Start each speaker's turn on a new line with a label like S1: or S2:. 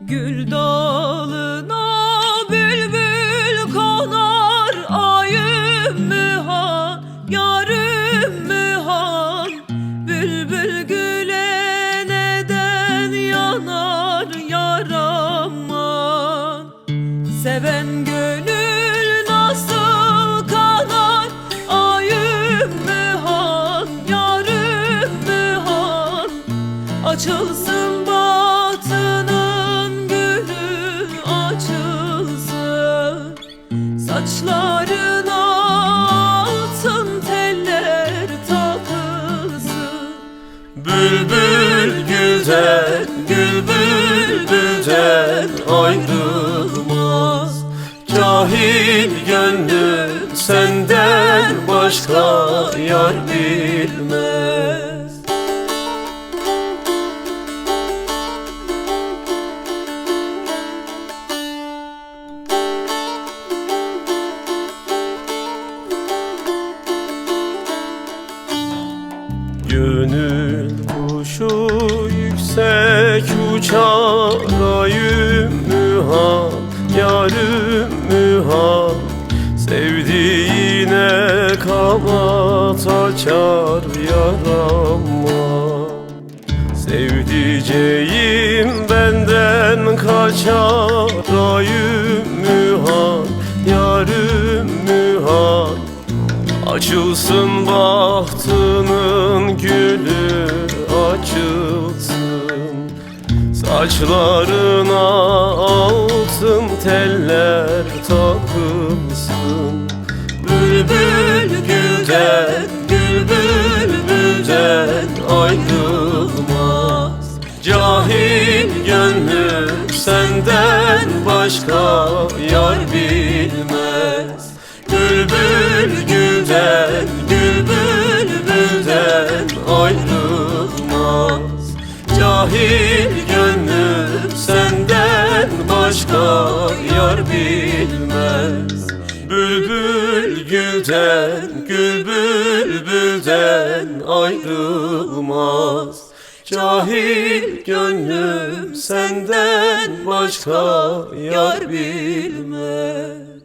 S1: Gül dalına bülbül konar Ayım mühan, yarım mühan. Bülbül güle neden yanar yaraman Seven gönül nasıl kanar Ayım mühan, yarım mühan? Açılsın batının Saçlarına altın teller takılsın.
S2: Bülbül gülden, gül bülbülden ayrılmaz. Cahil gönlüm senden başka yar bilmez Gönül kuşu yüksek uçar ayım mühal Yarım mühal. Sevdiğine kanat açar yarama. Sevdiceğim benden kaçar ayım Açılsın bahtının gülü açılsın. Saçlarına altın teller takılsın. Bülbül gülden, gül bülbülden ayrılmaz. Cahil gönlüm senden başka yar bilmez Cahil gönlüm senden başka yar bilmez. Bülbül gülden, gül bülbülden ayrılmaz. Cahil gönlüm senden başka yar bilmez